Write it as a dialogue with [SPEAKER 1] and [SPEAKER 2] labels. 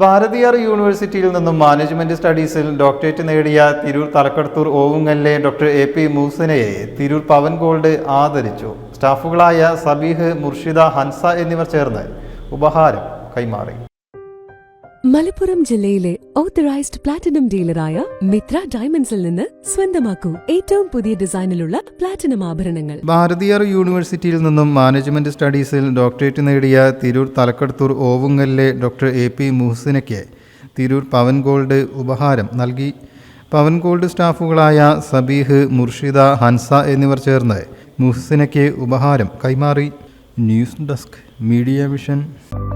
[SPEAKER 1] ഭാരതീയർ യൂണിവേഴ്സിറ്റിയിൽ നിന്നും മാനേജ്മെന്റ് സ്റ്റഡീസിൽ ഡോക്ടറേറ്റ് നേടിയ തിരൂർ തലക്കടത്തൂർ ഓവുങ്ങല്ലെ ഡോക്ടർ എ പി മൂസനയെ തിരൂർ പവൻ ഗോൾഡ് ആദരിച്ചു. സ്റ്റാഫുകളായ സബീഹ് മുർഷിദ ഹൻസ എന്നിവർ ചേർന്ന് ഉപഹാരം കൈമാറി.
[SPEAKER 2] മലപ്പുറം ജില്ലയിലെ ഓത്തറൈസ്ഡ് പ്ലാറ്റിനം ഡീലറായ മിത്ര ഡയമണ്ട്സിൽ നിന്ന് സ്വന്തമാക്കൂ. ഏറ്റവും പുതിയ ഡിസൈനിലുള്ള പ്ലാറ്റിനം ആഭരണങ്ങൾ.
[SPEAKER 1] ഭാരതീയർ യൂണിവേഴ്സിറ്റിയിൽ നിന്നും മാനേജ്മെന്റ് സ്റ്റഡീസിൽ ഡോക്ടറേറ്റ് നേടിയ തിരൂർ തലക്കടത്തൂർ ഓവുങ്ങലിലെ ഡോക്ടർ എ പി മുഹസിനയ്ക്ക് തിരൂർ പവൻ ഗോൾഡ് ഉപഹാരം നൽകി. പവൻ ഗോൾഡ് സ്റ്റാഫുകളായ സബീഹ് മുർഷിദ ഹൻസ എന്നിവർ ചേർന്ന് മുഹസിനയ്ക്ക് ഉപഹാരം കൈമാറി. News desk media vision.